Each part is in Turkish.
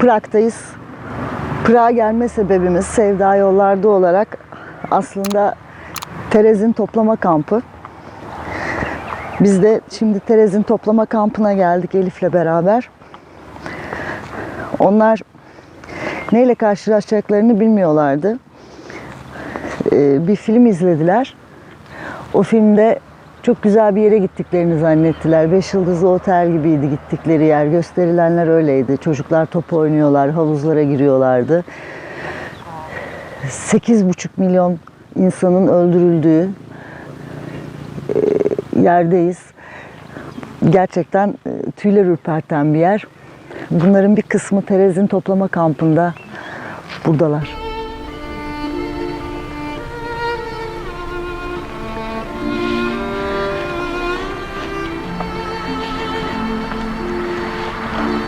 Prag'dayız. Prag'a gelme sebebimiz Sevda Yollarda olarak aslında Terez'in toplama kampı. Biz de şimdi Terez'in toplama kampına geldik Elif'le beraber. Onlar neyle karşılaşacaklarını bilmiyorlardı. Ee, bir film izlediler. O filmde çok güzel bir yere gittiklerini zannettiler. Beş yıldızlı otel gibiydi gittikleri yer. Gösterilenler öyleydi. Çocuklar top oynuyorlar, havuzlara giriyorlardı. 8,5 milyon insanın öldürüldüğü e, yerdeyiz. Gerçekten e, tüyler ürperten bir yer. Bunların bir kısmı Terez'in toplama kampında buradalar.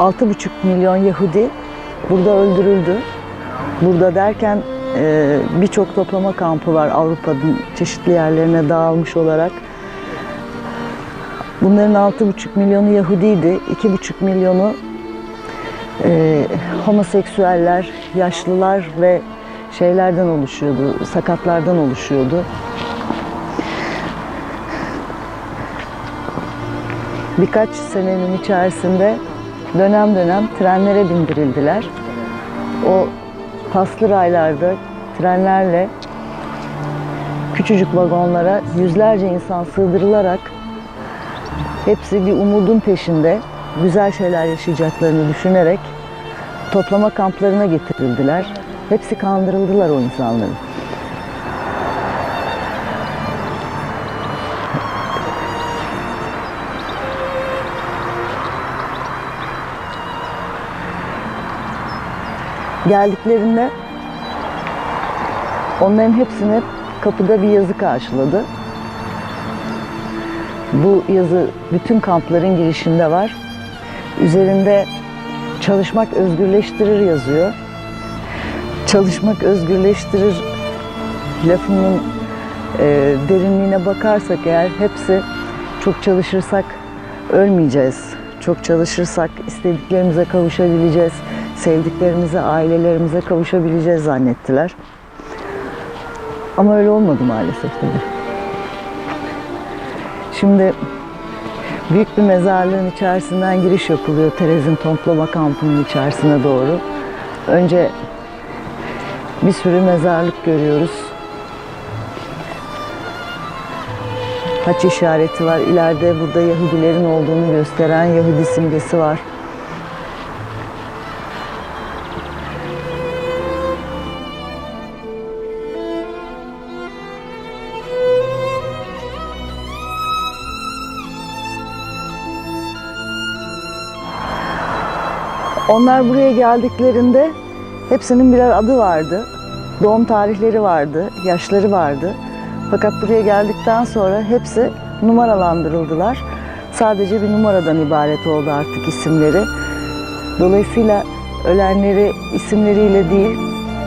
Altı buçuk milyon Yahudi burada öldürüldü. Burada derken e, birçok toplama kampı var Avrupa'nın çeşitli yerlerine dağılmış olarak. Bunların altı buçuk milyonu Yahudiydi, iki buçuk milyonu e, homoseksüeller, yaşlılar ve şeylerden oluşuyordu, sakatlardan oluşuyordu. Birkaç senenin içerisinde dönem dönem trenlere bindirildiler. O paslı raylarda trenlerle küçücük vagonlara yüzlerce insan sığdırılarak hepsi bir umudun peşinde güzel şeyler yaşayacaklarını düşünerek toplama kamplarına getirildiler. Hepsi kandırıldılar o insanların. Geldiklerinde onların hepsini kapıda bir yazı karşıladı. Bu yazı bütün kampların girişinde var. Üzerinde çalışmak özgürleştirir yazıyor. Çalışmak özgürleştirir lafının e, derinliğine bakarsak eğer hepsi çok çalışırsak ölmeyeceğiz. Çok çalışırsak istediklerimize kavuşabileceğiz. Sevdiklerimize, ailelerimize kavuşabileceğiz zannettiler. Ama öyle olmadı maalesef. Şimdi büyük bir mezarlığın içerisinden giriş yapılıyor Terez'in toplama kampının içerisine doğru. Önce bir sürü mezarlık görüyoruz. Haç işareti var. İleride burada Yahudilerin olduğunu gösteren Yahudi simgesi var. Onlar buraya geldiklerinde hepsinin birer adı vardı. Doğum tarihleri vardı, yaşları vardı. Fakat buraya geldikten sonra hepsi numaralandırıldılar. Sadece bir numaradan ibaret oldu artık isimleri. Dolayısıyla ölenleri isimleriyle değil,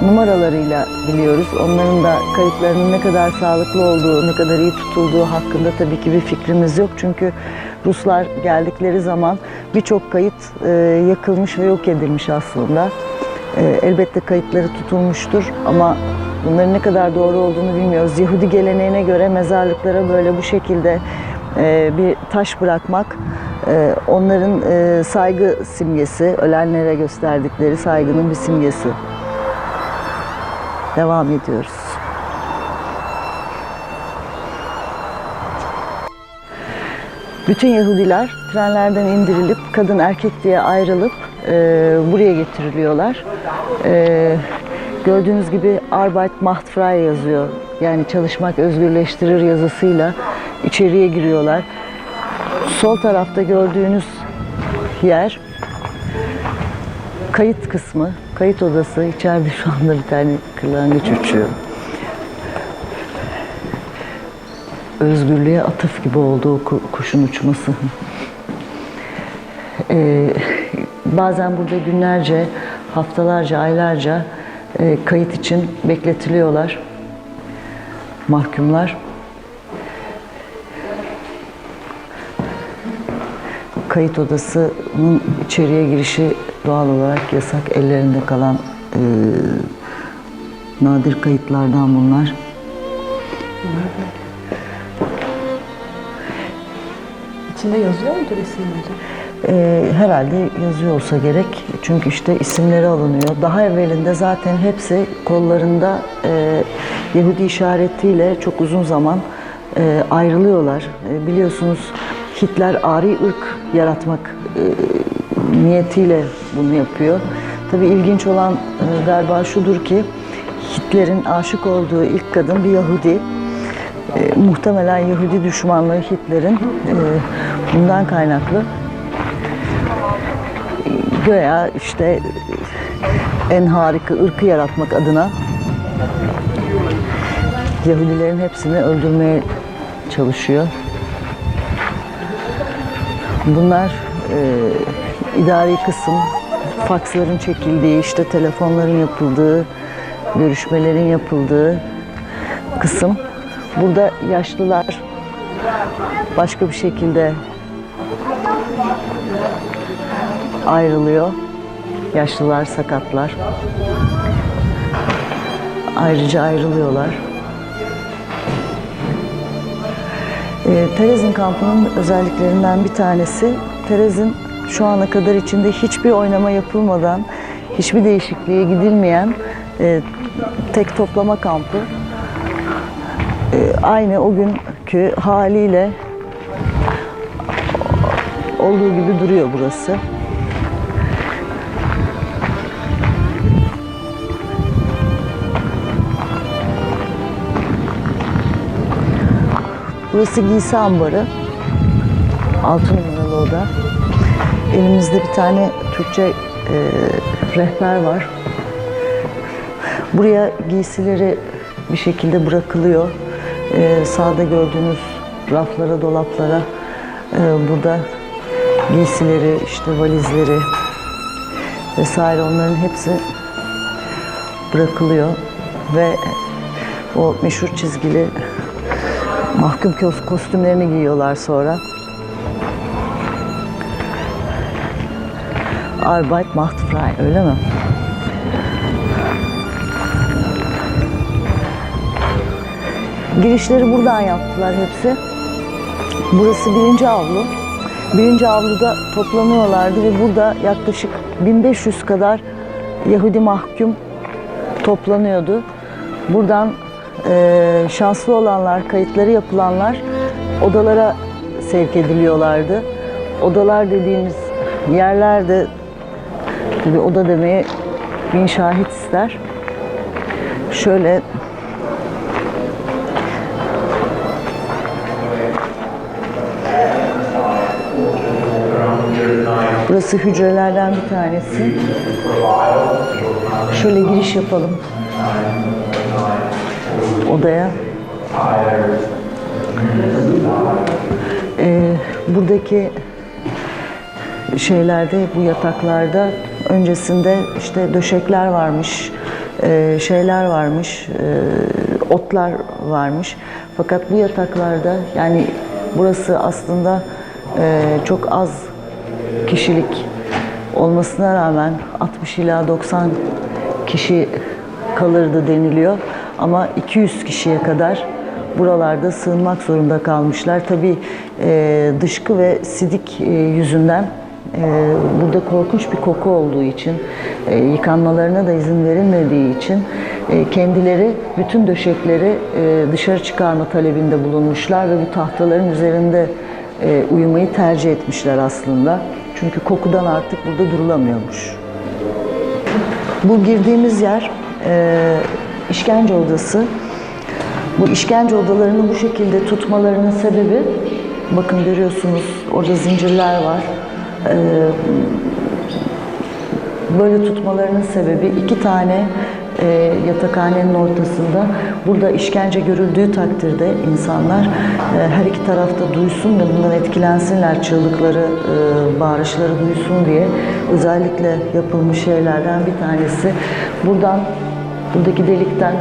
numaralarıyla biliyoruz. Onların da kayıtlarının ne kadar sağlıklı olduğu, ne kadar iyi tutulduğu hakkında tabii ki bir fikrimiz yok. Çünkü Ruslar geldikleri zaman birçok kayıt e, yakılmış ve yok edilmiş aslında. E, elbette kayıtları tutulmuştur ama bunların ne kadar doğru olduğunu bilmiyoruz. Yahudi geleneğine göre mezarlıklara böyle bu şekilde e, bir taş bırakmak e, onların e, saygı simgesi, ölenlere gösterdikleri saygının bir simgesi. Devam ediyoruz. Bütün Yahudiler trenlerden indirilip kadın erkek diye ayrılıp e, buraya getiriliyorlar. E, gördüğünüz gibi Arbeit macht frei yazıyor. Yani çalışmak özgürleştirir yazısıyla içeriye giriyorlar. Sol tarafta gördüğünüz yer kayıt kısmı, kayıt odası. İçeride şu anda bir tane kırlangıç uçuyor. özgürlüğe atıf gibi oldu o ku- kuşun uçması. Ee, bazen burada günlerce, haftalarca, aylarca e, kayıt için bekletiliyorlar. mahkumlar. Kayıt odasının içeriye girişi doğal olarak yasak. Ellerinde kalan e, nadir kayıtlardan bunlar. İçinde yazıyor mudur isimleri? Ee, herhalde yazıyor olsa gerek. Çünkü işte isimleri alınıyor. Daha evvelinde zaten hepsi kollarında e, Yahudi işaretiyle çok uzun zaman e, ayrılıyorlar. E, biliyorsunuz Hitler ari ırk yaratmak e, niyetiyle bunu yapıyor. Tabii ilginç olan e, galiba şudur ki Hitler'in aşık olduğu ilk kadın bir Yahudi. E, muhtemelen Yahudi düşmanlığı Hitler'in e, bundan kaynaklı göya işte en harika ırkı yaratmak adına Yahudilerin hepsini öldürmeye çalışıyor. Bunlar e, idari kısım, faksların çekildiği, işte telefonların yapıldığı, görüşmelerin yapıldığı kısım. Burada yaşlılar başka bir şekilde ayrılıyor. Yaşlılar, sakatlar. Ayrıca ayrılıyorlar. E, Terezin kampının özelliklerinden bir tanesi, Terezin şu ana kadar içinde hiçbir oynama yapılmadan, hiçbir değişikliğe gidilmeyen e, tek toplama kampı. E, aynı o günkü haliyle olduğu gibi duruyor burası. Burası giysi ambarı. Altı numaralı oda. Elimizde bir tane Türkçe e, rehber var. Buraya giysileri bir şekilde bırakılıyor. E, sağda gördüğünüz raflara, dolaplara e, burada giysileri, işte valizleri vesaire onların hepsi bırakılıyor ve o meşhur çizgili mahkum kos- kostümlerini giyiyorlar sonra. Arbeit macht frei, öyle mi? Girişleri buradan yaptılar hepsi. Burası birinci avlu. Birinci avluda toplanıyorlardı ve burada yaklaşık 1500 kadar Yahudi mahkum toplanıyordu. Buradan e, şanslı olanlar, kayıtları yapılanlar odalara sevk ediliyorlardı. Odalar dediğimiz yerlerde tabii oda demeye bin şahit ister. Şöyle Burası hücrelerden bir tanesi. Şöyle giriş yapalım. Odaya. Ee, buradaki şeylerde, bu yataklarda öncesinde işte döşekler varmış, e, şeyler varmış, e, otlar varmış. Fakat bu yataklarda yani burası aslında e, çok az kişilik olmasına rağmen 60 ila 90 kişi kalırdı deniliyor. Ama 200 kişiye kadar buralarda sığınmak zorunda kalmışlar. Tabii dışkı ve sidik yüzünden burada korkunç bir koku olduğu için, e, yıkanmalarına da izin verilmediği için e, kendileri bütün döşekleri e, dışarı çıkarma talebinde bulunmuşlar ve bu tahtaların üzerinde uyumayı tercih etmişler aslında. Çünkü kokudan artık burada durulamıyormuş. Bu girdiğimiz yer işkence odası. Bu işkence odalarını bu şekilde tutmalarının sebebi, bakın görüyorsunuz orada zincirler var. E, böyle tutmalarının sebebi iki tane e, yatakhanenin ortasında burada işkence görüldüğü takdirde insanlar e, her iki tarafta duysun ve bundan etkilensinler çığlıkları, e, bağırışları duysun diye özellikle yapılmış şeylerden bir tanesi. Buradan, buradaki delikten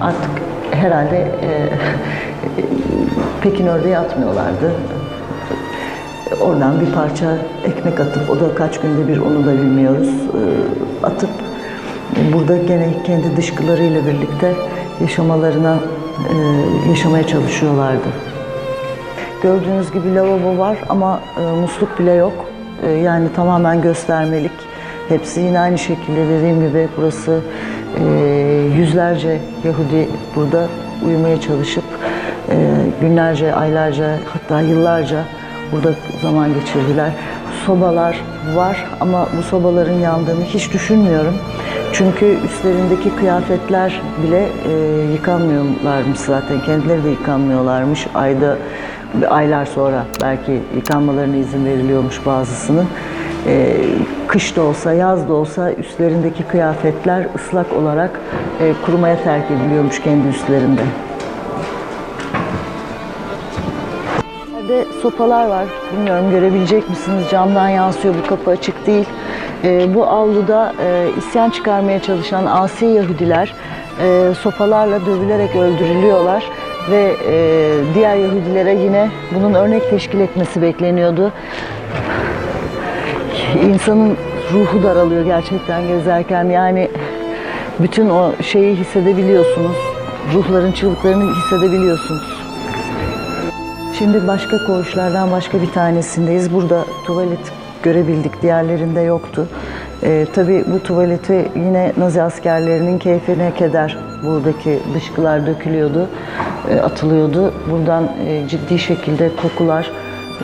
artık herhalde e, Pekin ördeği atmıyorlardı. Oradan bir parça ekmek atıp, o da kaç günde bir onu da bilmiyoruz, e, atıp burada gene kendi dışkılarıyla birlikte yaşamalarına, e, yaşamaya çalışıyorlardı. Gördüğünüz gibi lavabo var ama e, musluk bile yok. Yani tamamen göstermelik. Hepsi yine aynı şekilde dediğim gibi burası yüzlerce Yahudi burada uyumaya çalışıp günlerce, aylarca hatta yıllarca burada zaman geçirdiler. Sobalar var ama bu sobaların yandığını hiç düşünmüyorum. Çünkü üstlerindeki kıyafetler bile e, yıkanmıyorlarmış zaten. Kendileri de yıkanmıyorlarmış. Ayda aylar sonra belki yıkanmalarına izin veriliyormuş bazısının. E, kış da olsa, yaz da olsa üstlerindeki kıyafetler ıslak olarak e, kurumaya terk ediliyormuş kendi üstlerinde. Yerde sopalar var. Bilmiyorum görebilecek misiniz? Camdan yansıyor. Bu kapı açık değil. Ee, bu avluda e, isyan çıkarmaya çalışan asi Yahudiler e, sopalarla dövülerek öldürülüyorlar ve e, diğer Yahudilere yine bunun örnek teşkil etmesi bekleniyordu. İnsanın ruhu daralıyor gerçekten gezerken. Yani bütün o şeyi hissedebiliyorsunuz. Ruhların çığlıklarını hissedebiliyorsunuz. Şimdi başka koğuşlardan başka bir tanesindeyiz. Burada tuvalet görebildik, diğerlerinde yoktu. Ee, tabii bu tuvaleti yine Nazi askerlerinin keyfine keder buradaki dışkılar dökülüyordu, e, atılıyordu. Buradan e, ciddi şekilde kokular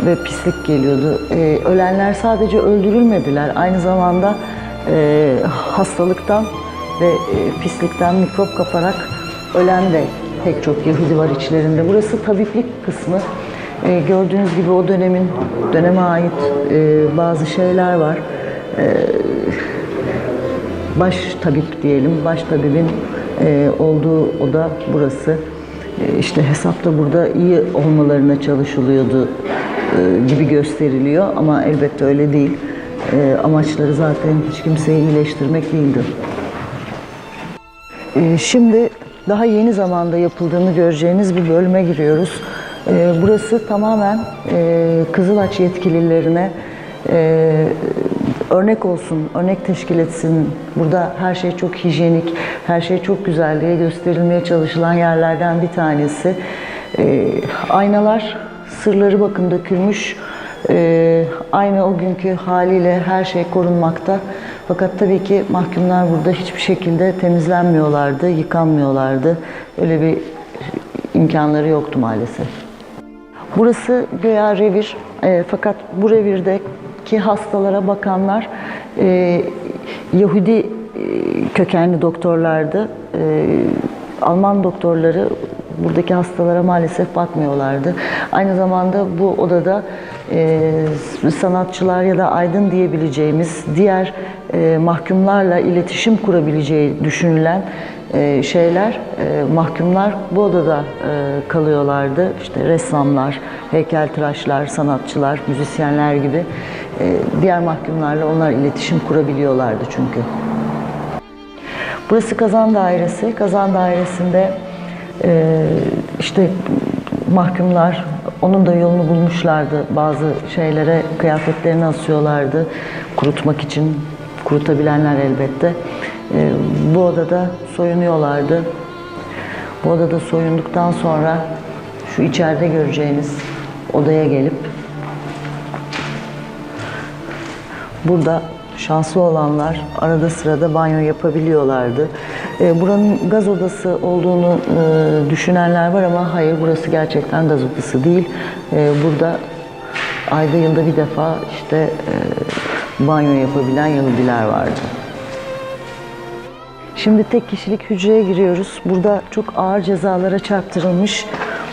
ve pislik geliyordu. E, ölenler sadece öldürülmediler, aynı zamanda e, hastalıktan ve e, pislikten mikrop kaparak ölen de pek çok Yahudi var içlerinde. Burası tabiplik kısmı. Ee, gördüğünüz gibi o dönemin döneme ait e, bazı şeyler var. Ee, baş tabip diyelim, baş tabibin e, olduğu oda burası. E, işte hesapta burada iyi olmalarına çalışılıyordu e, gibi gösteriliyor ama elbette öyle değil. E, amaçları zaten hiç kimseyi iyileştirmek değildi. Ee, Şimdi daha yeni zamanda yapıldığını göreceğiniz bir bölüme giriyoruz. Ee, Burası tamamen e, Kızılaç yetkililerine e, örnek olsun, örnek teşkil etsin. Burada her şey çok hijyenik, her şey çok güzel diye gösterilmeye çalışılan yerlerden bir tanesi. Ee, Aynalar, sırları bakın dökülmüş. Ee, aynı o günkü haliyle her şey korunmakta. Fakat tabii ki mahkumlar burada hiçbir şekilde temizlenmiyorlardı, yıkanmıyorlardı. Öyle bir imkanları yoktu maalesef. Burası göya revir. Ee, fakat bu revirdeki hastalara bakanlar e, Yahudi e, kökenli doktorlardı. E, Alman doktorları buradaki hastalara maalesef bakmıyorlardı. Aynı zamanda bu odada e, sanatçılar ya da aydın diyebileceğimiz diğer e, mahkumlarla iletişim kurabileceği düşünülen e, şeyler, e, mahkumlar bu odada e, kalıyorlardı. İşte ressamlar, heykeltıraşlar, sanatçılar, müzisyenler gibi e, diğer mahkumlarla onlar iletişim kurabiliyorlardı çünkü. Burası kazan dairesi. Kazan dairesinde e, işte mahkumlar onun da yolunu bulmuşlardı. Bazı şeylere kıyafetlerini asıyorlardı kurutmak için. Kurutabilenler elbette. E, bu odada soyunuyorlardı. Bu odada soyunduktan sonra şu içeride göreceğiniz odaya gelip Burada şanslı olanlar arada sırada banyo yapabiliyorlardı. E, buranın gaz odası olduğunu e, düşünenler var ama hayır burası gerçekten gaz odası değil. E, burada ayda yılda bir defa işte banyo yapabilen Yahudiler vardı. Şimdi tek kişilik hücreye giriyoruz. Burada çok ağır cezalara çarptırılmış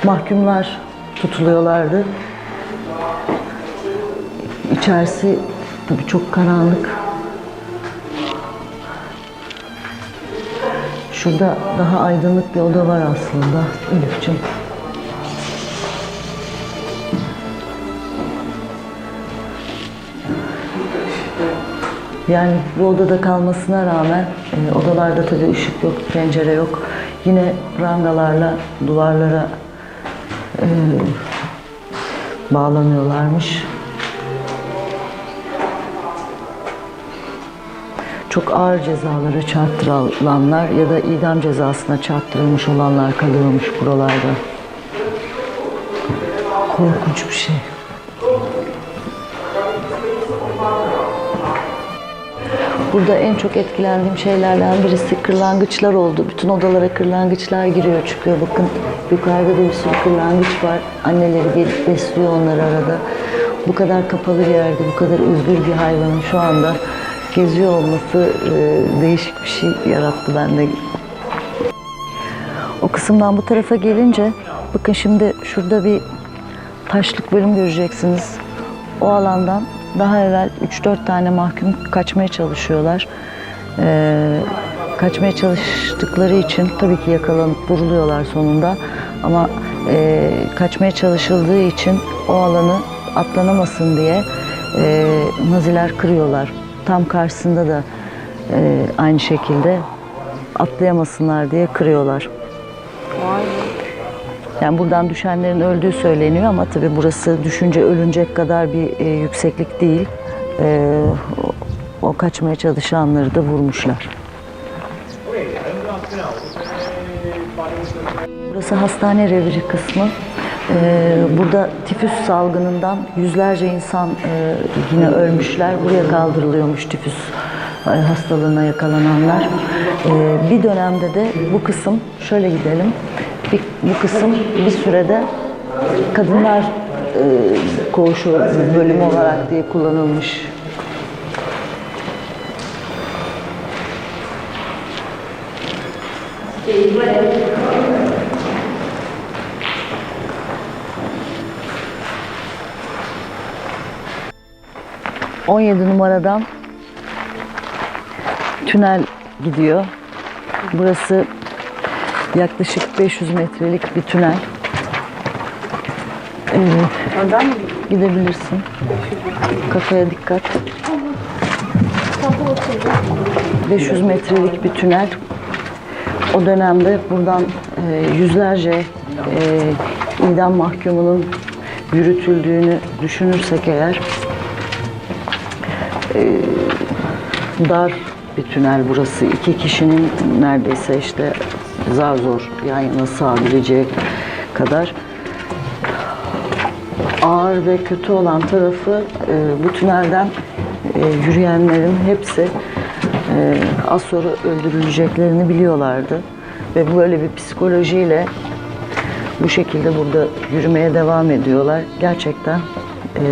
mahkumlar tutuluyorlardı. İçerisi tabii çok karanlık. Şurada daha aydınlık bir oda var aslında Elif'ciğim. Yani bu odada kalmasına rağmen e, odalarda tabii ışık yok, pencere yok. Yine prangalarla duvarlara e, bağlanıyorlarmış. Çok ağır cezalara çarptırılanlar ya da idam cezasına çarptırılmış olanlar kalıyormuş buralarda. Korkunç bir şey. Burada en çok etkilendiğim şeylerden birisi kırlangıçlar oldu. Bütün odalara kırlangıçlar giriyor çıkıyor. Bakın yukarıda da bir sürü kırlangıç var. Anneleri gelip besliyor onları arada. Bu kadar kapalı bir yerde, bu kadar özgür bir hayvanın şu anda geziyor olması e, değişik bir şey yarattı bende. O kısımdan bu tarafa gelince bakın şimdi şurada bir taşlık bölüm göreceksiniz. O alandan daha evvel 3-4 tane mahkum kaçmaya çalışıyorlar. Ee, kaçmaya çalıştıkları için tabii ki yakalanıp vuruluyorlar sonunda. Ama e, kaçmaya çalışıldığı için o alanı atlanamasın diye e, Naziler kırıyorlar. Tam karşısında da e, aynı şekilde atlayamasınlar diye kırıyorlar. Yani buradan düşenlerin öldüğü söyleniyor ama tabii burası düşünce ölünecek kadar bir e, yükseklik değil. E, o, o kaçmaya çalışanları da vurmuşlar. Burası hastane reviri kısmı. E, burada tifüs salgınından yüzlerce insan e, yine ölmüşler. Buraya kaldırılıyormuş tifüs e, hastalığına yakalananlar. E, bir dönemde de bu kısım, şöyle gidelim, bir, bu kısım bir sürede kadınlar e, koğuşu bölümü olarak diye kullanılmış. ...17 numaradan tünel gidiyor. Burası yaklaşık 500 metrelik bir tünel. Evet, gidebilirsin. Kafaya dikkat. 500 metrelik bir tünel. O dönemde buradan e, yüzlerce e, idam mahkumunun yürütüldüğünü düşünürsek eğer e, dar bir tünel burası. İki kişinin neredeyse işte zar zor yan yana sığabileceği kadar ağır ve kötü olan tarafı e, bu tünelden e, yürüyenlerin hepsi e, az sonra öldürüleceklerini biliyorlardı. Ve böyle bir psikolojiyle bu şekilde burada yürümeye devam ediyorlar. Gerçekten e,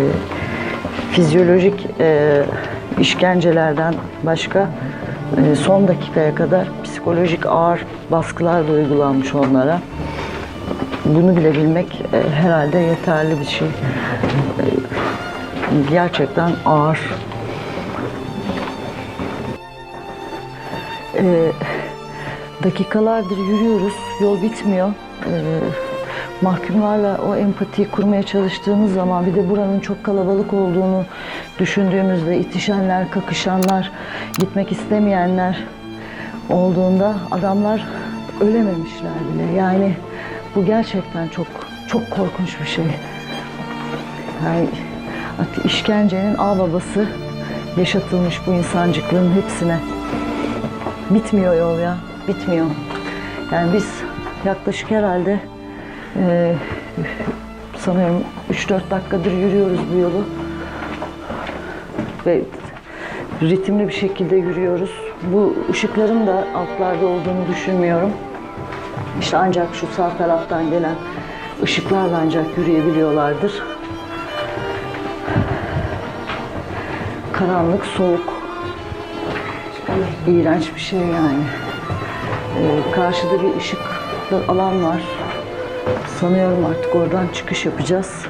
fizyolojik e, işkencelerden başka e, son dakikaya kadar psikolojik ağır baskılar da uygulanmış onlara. Bunu bile bilmek e, herhalde yeterli bir şey. E, gerçekten ağır. Dakikalardır yürüyoruz, yol bitmiyor. Mahkumlarla o empatiyi kurmaya çalıştığımız zaman bir de buranın çok kalabalık olduğunu düşündüğümüzde itişenler, kakışanlar, gitmek istemeyenler olduğunda adamlar ölememişler bile. Yani bu gerçekten çok çok korkunç bir şey. Yani işkencenin ağ babası yaşatılmış bu insancıklığın hepsine. Bitmiyor yol ya, bitmiyor. Yani biz yaklaşık herhalde e, sanıyorum 3-4 dakikadır yürüyoruz bu yolu. Ve ritimli bir şekilde yürüyoruz. Bu ışıkların da altlarda olduğunu düşünmüyorum. İşte ancak şu sağ taraftan gelen ışıklarla ancak yürüyebiliyorlardır. Karanlık, soğuk. İğrenç bir şey yani. Ee, karşıda bir ışıklı alan var. Sanıyorum artık oradan çıkış yapacağız.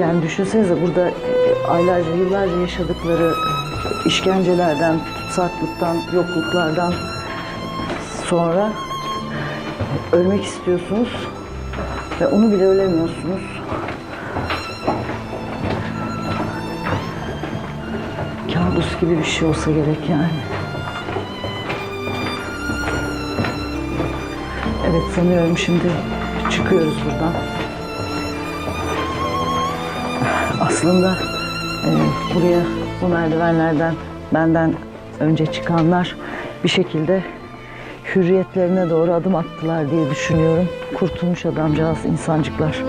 Yani düşünsenize burada e, aylarca, yıllarca yaşadıkları işkencelerden, tutsaklıktan, yokluklardan sonra ölmek istiyorsunuz ve onu bile ölemiyorsunuz. Kabus gibi bir şey olsa gerek yani. Evet sanıyorum şimdi çıkıyoruz buradan. Aslında e, buraya bu merdivenlerden benden önce çıkanlar bir şekilde hürriyetlerine doğru adım attılar diye düşünüyorum. Kurtulmuş adamcağız insancıklar.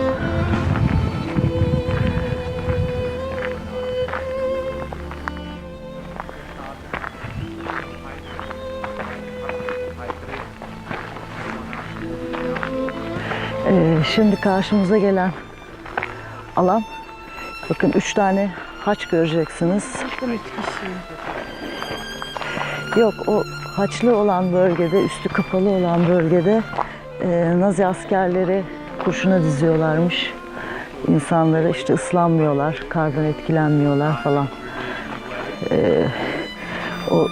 Ee, şimdi karşımıza gelen alan bakın üç tane haç göreceksiniz. Yok o haçlı olan bölgede, üstü kapalı olan bölgede e, Nazi askerleri kurşuna diziyorlarmış. İnsanları işte ıslanmıyorlar, kardan etkilenmiyorlar falan. E, o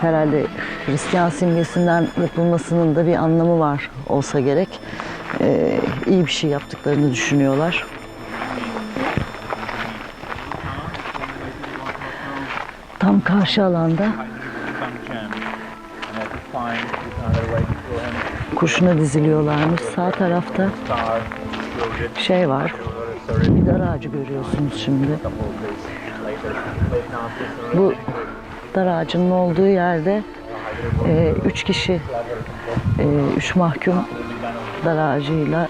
herhalde Hristiyan simgesinden yapılmasının da bir anlamı var olsa gerek. E, iyi bir şey yaptıklarını düşünüyorlar. Tam karşı alanda kurşuna diziliyorlarmış. Sağ tarafta şey var. Bir dar ağacı görüyorsunuz şimdi. Bu dar ağacının olduğu yerde e, üç kişi, e, üç mahkum dar ağacıyla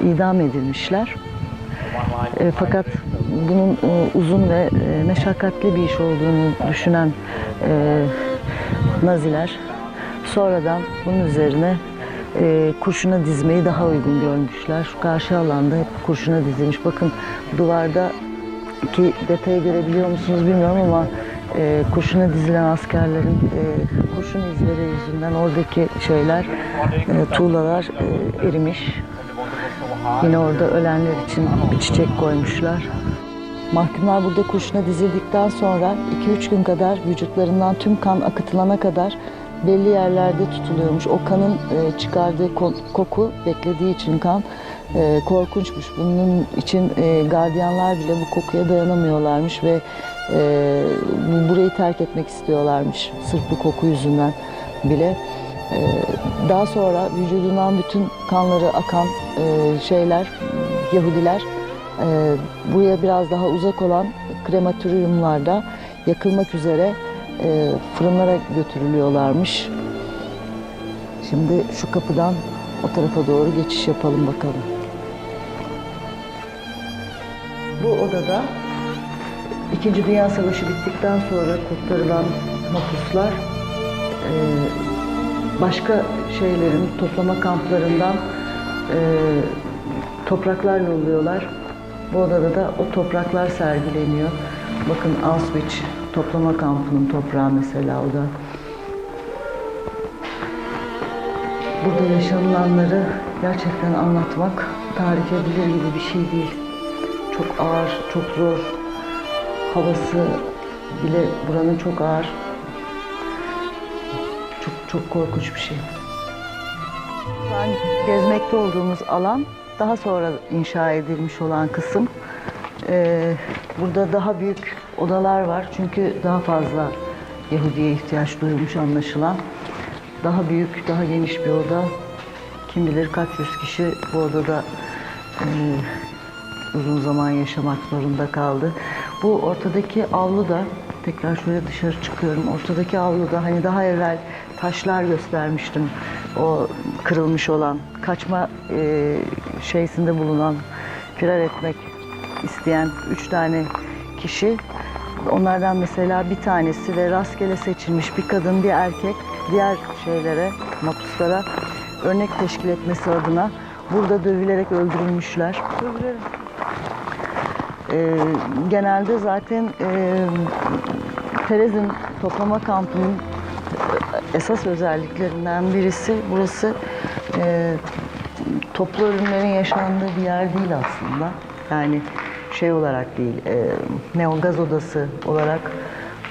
idam edilmişler. E, fakat bunun e, uzun ve e, meşakkatli bir iş olduğunu düşünen e, Naziler sonradan bunun üzerine kurşuna dizmeyi daha uygun görmüşler. Şu karşı alanda hep kurşuna dizilmiş. Bakın duvarda iki detayı görebiliyor musunuz bilmiyorum ama e, kurşuna dizilen askerlerin e, kurşun izleri yüzünden oradaki şeyler, e, tuğlalar e, erimiş. Yine orada ölenler için bir çiçek koymuşlar. Mahkumlar burada kurşuna dizildikten sonra 2-3 gün kadar vücutlarından tüm kan akıtılana kadar belli yerlerde tutuluyormuş. O kanın e, çıkardığı ko- koku beklediği için kan e, korkunçmuş. Bunun için e, gardiyanlar bile bu kokuya dayanamıyorlarmış ve bu- burayı terk etmek istiyorlarmış. Sırf bu koku yüzünden bile. Daha sonra vücudundan bütün kanları akan şeyler, Yahudiler e, buraya biraz daha uzak olan krematoryumlarda yakılmak üzere e, fırınlara götürülüyorlarmış. Şimdi şu kapıdan o tarafa doğru geçiş yapalım bakalım. Bu odada İkinci Dünya Savaşı bittikten sonra kurtarılan mahpuslar e, başka şeylerin toplama kamplarından e, topraklar yolluyorlar. Bu odada da o topraklar sergileniyor. Bakın Auschwitz toplama kampının toprağı mesela o da. Burada yaşanılanları gerçekten anlatmak tarif edilir gibi bir şey değil. Çok ağır, çok zor. Havası bile buranın çok ağır. Çok çok korkunç bir şey. Şu an gezmekte olduğumuz alan daha sonra inşa edilmiş olan kısım. Ee, burada daha büyük odalar var çünkü daha fazla Yahudi'ye ihtiyaç duyulmuş anlaşılan. Daha büyük, daha geniş bir oda. Kim bilir kaç yüz kişi bu odada e, uzun zaman yaşamak zorunda kaldı. Bu ortadaki avlu da tekrar şöyle dışarı çıkıyorum. Ortadaki avluda hani daha evvel taşlar göstermiştim. O kırılmış olan, kaçma e, şeysinde bulunan, firar etmek isteyen üç tane kişi. Onlardan mesela bir tanesi ve rastgele seçilmiş bir kadın, bir erkek diğer şeylere, mahpuslara örnek teşkil etmesi adına burada dövülerek öldürülmüşler. Ee, genelde zaten e, Perez'in toplama kampının esas özelliklerinden birisi burası e, toplu ölümlerin yaşandığı bir yer değil aslında. Yani şey olarak değil, e, ne gaz odası olarak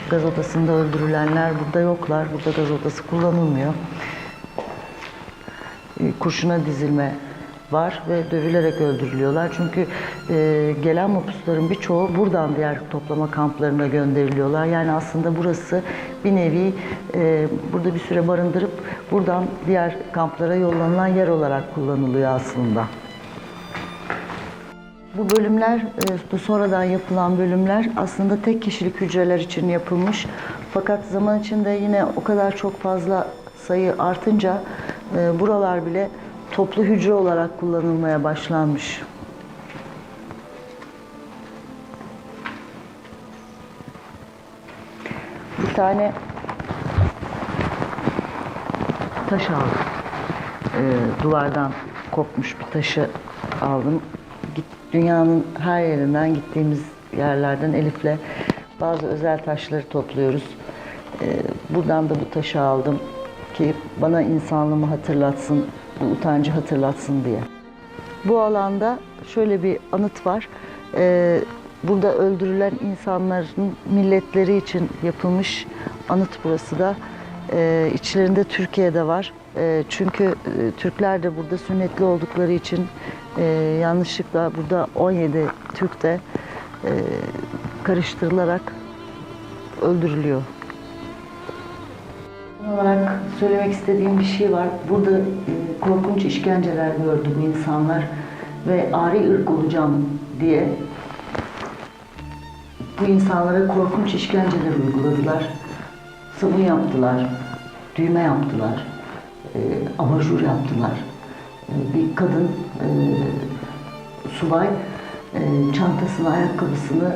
gaz odasında öldürülenler burada yoklar. Burada gaz odası kullanılmıyor. E, kurşuna dizilme var ve dövülerek öldürülüyorlar. Çünkü e, gelen mapusların birçoğu buradan diğer toplama kamplarına gönderiliyorlar. Yani aslında burası bir nevi e, burada bir süre barındırıp buradan diğer kamplara yollanılan yer olarak kullanılıyor aslında. Bu bölümler, e, sonradan yapılan bölümler aslında tek kişilik hücreler için yapılmış. Fakat zaman içinde yine o kadar çok fazla sayı artınca e, buralar bile toplu hücre olarak kullanılmaya başlanmış. Bir tane taş aldım. Ee, duvardan kopmuş bir taşı aldım. Git, dünyanın her yerinden gittiğimiz yerlerden Elif'le bazı özel taşları topluyoruz. Ee, buradan da bu taşı aldım ki bana insanlığımı hatırlatsın, bu utancı hatırlatsın diye. Bu alanda şöyle bir anıt var. Ee, burada öldürülen insanların milletleri için yapılmış anıt burası da. Ee, içlerinde Türkiye'de var. Ee, çünkü e, Türkler de burada sünnetli oldukları için e, yanlışlıkla burada 17 Türk de e, karıştırılarak öldürülüyor. Son olarak söylemek istediğim bir şey var. Burada e, korkunç işkenceler gördü bu insanlar ve ari ırk olacağım diye bu insanlara korkunç işkenceler uyguladılar. Sabun yaptılar, düğme yaptılar, e, abajur yaptılar. E, bir kadın e, subay e, çantasını, ayakkabısını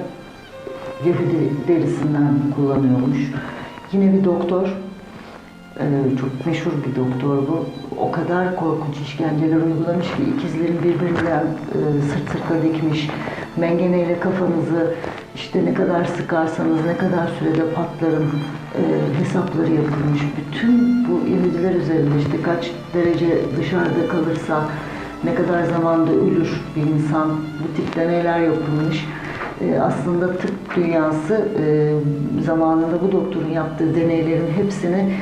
Yahudi derisinden kullanıyormuş. Yine bir doktor ee, çok meşhur bir doktor bu. O kadar korkunç işkenceler uygulamış ki ikizlerin birbirinden e, sırt sırta dikmiş. Mengeneyle kafanızı işte ne kadar sıkarsanız ne kadar sürede patlarım e, hesapları yapılmış. Bütün bu Yahudiler üzerinde işte kaç derece dışarıda kalırsa ne kadar zamanda ölür bir insan bu tip deneyler yapılmış. E, aslında tıp dünyası e, zamanında bu doktorun yaptığı deneylerin hepsini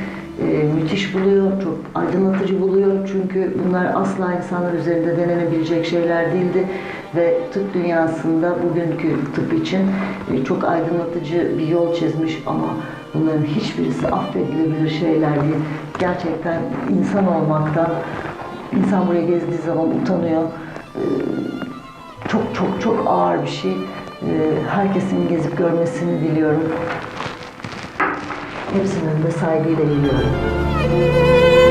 e, müthiş buluyor, çok aydınlatıcı buluyor. Çünkü bunlar asla insanlar üzerinde denenebilecek şeyler değildi ve tıp dünyasında bugünkü tıp için e, çok aydınlatıcı bir yol çizmiş ama bunların hiçbirisi affedilebilir şeyler değil. Gerçekten insan olmaktan, insan buraya gezdiği zaman utanıyor. E, çok çok çok ağır bir şey. E, herkesin gezip görmesini diliyorum. Hepsinin de saygıyla eğiliyorum.